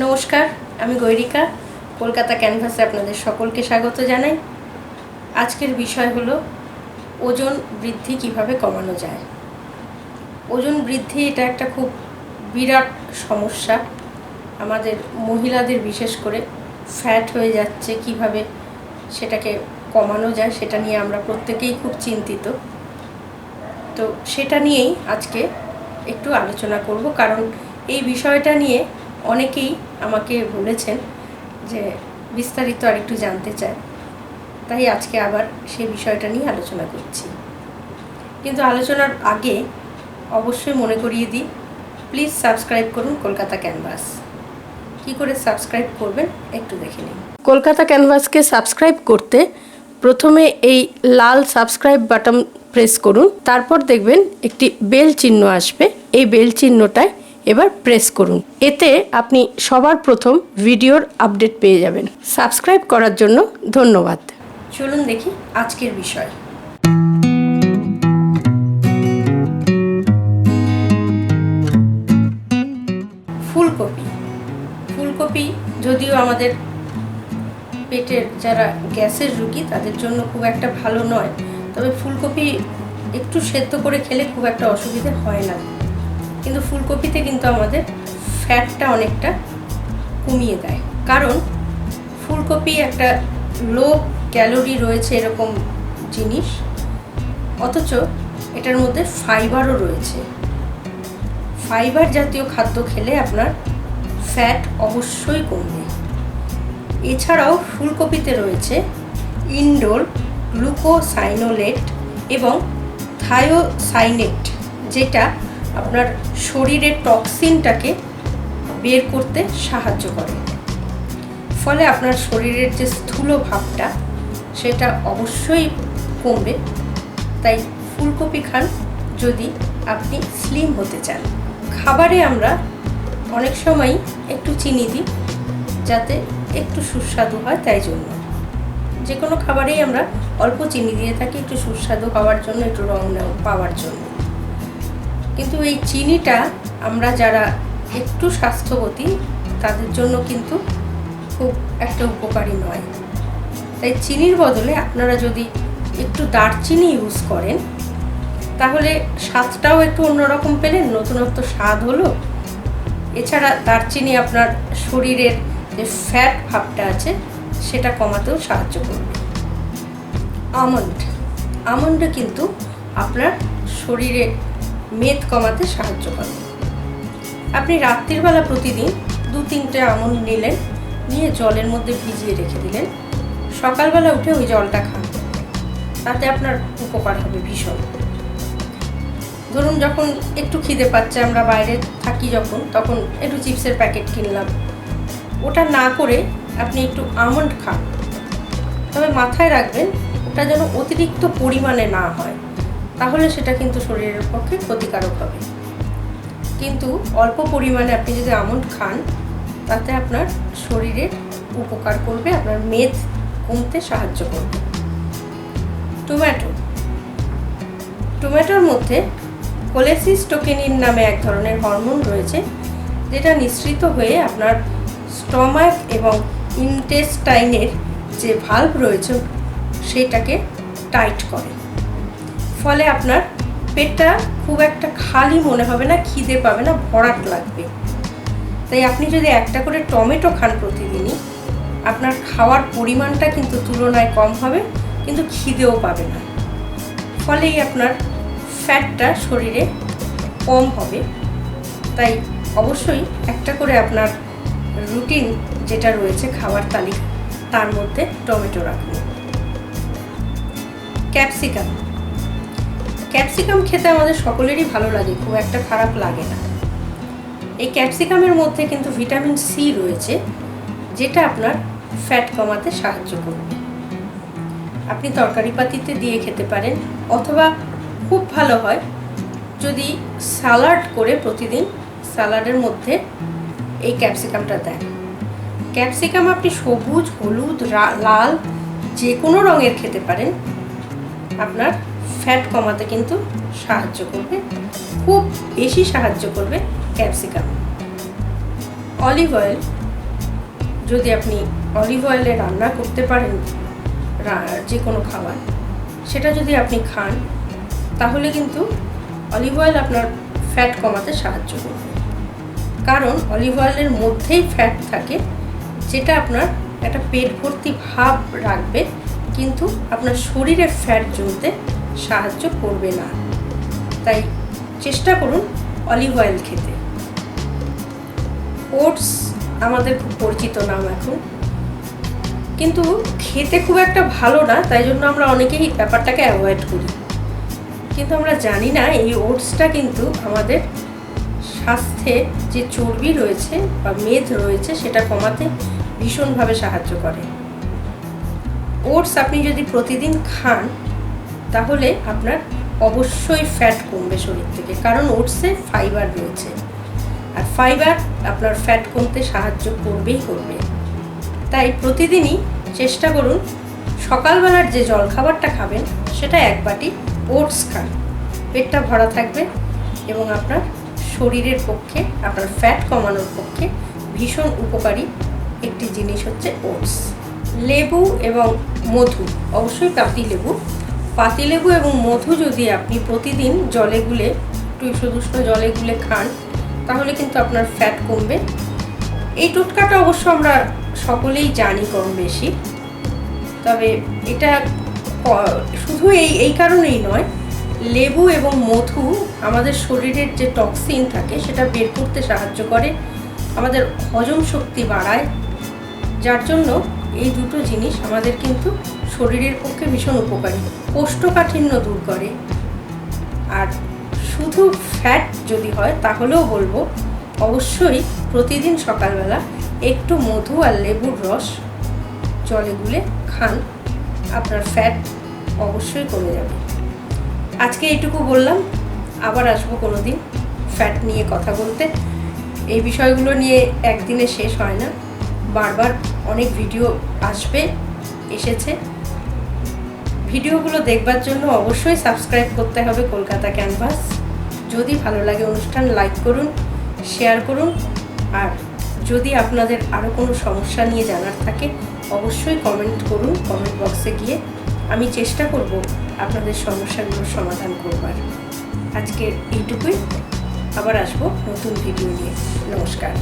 নমস্কার, আমি গৈরিকা, কলকাতা ক্যানভাসে আপনাদের সকলকে স্বাগত জানাই। আজকের বিষয় হলো, ওজন বৃদ্ধি কীভাবে কমানো যায়? ওজন বৃদ্ধি এটা একটা খুব বিরাট সমস্যা। আমাদের মহিলাদের বিশেষ করে ফ্যাট হয়ে যাচ্ছে, কীভাবে সেটাকে কমানো যায় সেটা নিয়ে আমরা প্রত্যেকেই খুব চিন্তিত। তো সেটা নিয়েই আজকে একটু আলোচনা করব, কারণ এই বিষয়টা নিয়ে অনেকেই আমাকে বলেছেন যে বিস্তারিত আর একটু জানতে চায়। তাই আজকে আবার সেই বিষয়টা নিয়ে আলোচনা করছি। কিন্তু আলোচনার আগে অবশ্যই মনে করিয়ে দিই, প্লিজ সাবস্ক্রাইব করুন কলকাতা ক্যানভাস। কি করে সাবস্ক্রাইব করবেন একটু দেখে নিন। কলকাতা ক্যানভাসকে সাবস্ক্রাইব করতে প্রথমে এই লাল সাবস্ক্রাইব বাটন প্রেস করুন, তারপর দেখবেন একটি বেল চিহ্ন আসবে। এই বেল চিহ্নটায় এবার প্রেস করুন। এতে আপনি সবার প্রথম ভিডিওর আপডেট পেয়ে যাবেন। সাবস্ক্রাইব করার জন্য ধন্যবাদ। চলুন দেখি আজকের বিষয়। ফুলকপি। ফুলকপি যদিও আমাদের পেটের যারা গ্যাসের রুগী, তাদের জন্য খুব একটা ভালো নয়। তবে ফুলকপি একটু সেদ্ধ করে খেলে খুব একটা অসুবিধে হয় না। কিন্তু ফুলকপিতে কিন্তু আমাদের ফ্যাটটা অনেকটা কমিয়ে দেয়। কারণ ফুলকপি একটা লো ক্যালোরি রয়েছে এরকম জিনিস, অথচ এটার মধ্যে ফাইবারও রয়েছে। ফাইবার জাতীয় খাদ্য খেলে আপনার ফ্যাট অবশ্যই কমবে। এছাড়াও ফুলকপিতে রয়েছে ইনডোল গ্লুকোসাইনোলেট এবং থায়োসাইনেট, যেটা আপনার শরীরের টক্সিনটাকে বের করতে সাহায্য করে। ফলে আপনার শরীরের যে স্থূল ভাবটা, সেটা অবশ্যই কমবে। তাই ফুলকপি খান যদি আপনি স্লিম হতে চান। খাবারে আমরা অনেক সময় একটু চিনি দিই, যাতে একটু সুস্বাদু হয় তাই জন্য। যে কোনো খাবারেই আমরা অল্প চিনি দিয়ে থাকি, একটু সুস্বাদু হওয়ার জন্য, একটু রং পাওয়ার জন্য। কিন্তু এই চিনিটা আমরা যারা একটু স্বাস্থ্যবতী, তাদের জন্য কিন্তু খুব একটা উপকারী নয়। তাই চিনির বদলে আপনারা যদি একটু দারচিনি ইউজ করেন, তাহলে স্বাদটাও একটু অন্যরকম পেলেন, নতুনত্ব স্বাদ হলো। এছাড়া দারচিনি আপনার শরীরের যে ফ্যাট ভাবটা আছে, সেটা কমাতেও সাহায্য করবে। আমন্ড আমন্ড কিন্তু আপনার শরীরে মেদ কমাতে সাহায্য করে। আপনি রাত্রিবেলা প্রতিদিন দু তিনটে আমন্ড নিলেন, নিয়ে জলের মধ্যে ভিজিয়ে রেখে দিলেন। সকালবেলা উঠে ওই জলটা খান। তাতে আপনার উপকার হবে ভীষণ। ধরুন যখন একটু খিদে পাচ্ছে, আমরা বাইরে থাকি যখন, তখন একটু চিপসের প্যাকেট কিনলাম। ওটা না করে আপনি একটু আমন্ড খান। তবে মাথায় রাখবেন, ওটা যেন অতিরিক্ত পরিমাণে না হয়। তাহলে সেটা কিন্তু শরীরের পক্ষে ক্ষতিকারক হবে। কিন্তু অল্প পরিমাণে আপনি যদি আমন্ড খান, তাতে আপনার শরীরে উপকার করবে, আপনার মেদ কমতে সাহায্য করবে। টমেটো। টমেটোর মধ্যে কোলেসিস্টোকেনিন নামে এক ধরনের হরমোন রয়েছে, যেটা নিঃসৃত হয়ে আপনার স্টমাক এবং ইনটেস্টাইনের যে ভাল্ব রয়েছে, সেটাকে টাইট করে। ফলে আপনার পেটটা খুব একটা খালি মনে হবে না, খিদে পাবে না, ভরাট লাগবে। তাই আপনি যদি একটা করে টমেটো খান প্রতিদিনই, আপনার খাওয়ার পরিমাণটা কিন্তু তুলনায় কম হবে, কিন্তু খিদেও পাবে না। ফলেই আপনার ফ্যাটটা শরীরে কম হবে। তাই অবশ্যই একটা করে আপনার রুটিন যেটা রয়েছে খাবার তালিকা, তার মধ্যে টমেটো রাখুন। ক্যাপসিকাম। ক্যাপসিকাম খেতে আমাদের সকলেরই ভালো লাগে, খুব একটা খারাপ লাগে না। এই ক্যাপসিকামের মধ্যে কিন্তু ভিটামিন সি রয়েছে, যেটা আপনার ফ্যাট কমাতে সাহায্য করবে। আপনি তরকারি পাতিতে দিয়ে খেতে পারেন, অথবা খুব ভালো হয় যদি স্যালাড করে প্রতিদিন স্যালাডের মধ্যে এই ক্যাপসিকামটা দেন। ক্যাপসিকাম আপনি সবুজ, হলুদ লাল যে কোনো রঙের খেতে পারেন, আপনার ফ্যাট কমাতে কিন্তু সাহায্য করবে। খুব বেশি সাহায্য করবে ক্যাপসিকাম অলিভ অয়েল যদি আপনি অলিভ অয়েলে রান্না করতে পারেন যে কোনো খাবার, সেটা যদি আপনি খান, তাহলে কিন্তু অলিভ অয়েল আপনার ফ্যাট কমাতে সাহায্য করবে। কারণ অলিভ অয়েলের মধ্যেই ফ্যাট থাকে, যেটা আপনার একটা পেট ভর্তি ভাব রাখবে, কিন্তু আপনার শরীরে ফ্যাট জমতে সাহায্য করবে না। তাই চেষ্টা করুন অলিভ অয়েল খেতে। ওটস আমাদের খুব পরিচিত নাম এখন। কিন্তু খেতে খুব একটা ভালো না, তাই জন্য আমরা অনেকেই ব্যাপারটাকে অ্যাভয়েড করি। কিন্তু আমরা জানি না এই ওটসটা কিন্তু আমাদের স্বাস্থ্যে যে চর্বি রয়েছে বা মেদ রয়েছে, সেটা কমাতে ভীষণভাবে সাহায্য করে। ওটস আপনি যদি প্রতিদিন খান তাহলে আপনার অবশ্যই ফ্যাট কমবে শরীর থেকে, কারণ ওটসে ফাইবার রয়েছে। আর ফাইবার আপনার ফ্যাট কমতে সাহায্য করবেই করবে। তাই প্রতিদিনই চেষ্টা করুন, সকালবেলার যে জলখাবারটা খাবেন, সেটা এক বাটি ওটস খান। পেটটা ভরা থাকবে এবং আপনার শরীরের পক্ষে, আপনার ফ্যাট কমানোর পক্ষে ভীষণ উপকারী একটি জিনিস হচ্ছে ওটস। লেবু এবং মধু, অবশ্যই পাতি লেবু পাতি লেবু এবং মধু যদি আপনি প্রতিদিন জলে গুলে, একটু সুদুষ্ণ জলে গুলে খান, তাহলে কিন্তু আপনার ফ্যাট কমবে। এই টোটকাটা অবশ্য আমরা সকলেই জানি কম বেশি। তবে এটা শুধু এই এই কারণেই নয়, লেবু এবং মধু আমাদের শরীরের যে টক্সিন থাকে, সেটা বের করতে সাহায্য করে, আমাদের হজম শক্তি বাড়ায়। যার জন্য এই দুটো জিনিস আমাদের কিন্তু শরীরের পক্ষে ভীষণ উপকারী। কোষ্ঠকাঠিন্য দূর করে। আর শুধু ফ্যাট যদি হয়, তাহলেও বলব, অবশ্যই প্রতিদিন সকালবেলা একটু মধু আর লেবুর রস জলে গুলে খান। আপনার ফ্যাট অবশ্যই কমে যাবে। আজকে এইটুকু বললাম। আবার আসব কোনো দিন ফ্যাট নিয়ে কথা বলতে। এই বিষয়গুলো নিয়ে একদিনে শেষ হয় না। বারবার অনেক ভিডিও আসবে, এসেছে। ভিডিওগুলো দেখবার জন্য অবশ্যই সাবস্ক্রাইব করতে হবে কলকাতা ক্যানভাস। যদি ভালো লাগে অনুষ্ঠান, লাইক করুন, শেয়ার করুন। আর যদি আপনাদের আরও কোনো সমস্যা নিয়ে জানার থাকে, অবশ্যই কমেন্ট করুন কমেন্ট বক্সে গিয়ে। আমি চেষ্টা করব আপনাদের সমস্যাগুলোর সমাধান করবার। আজকে এইটুকুই। আবার আসব নতুন ভিডিও নিয়ে। নমস্কার।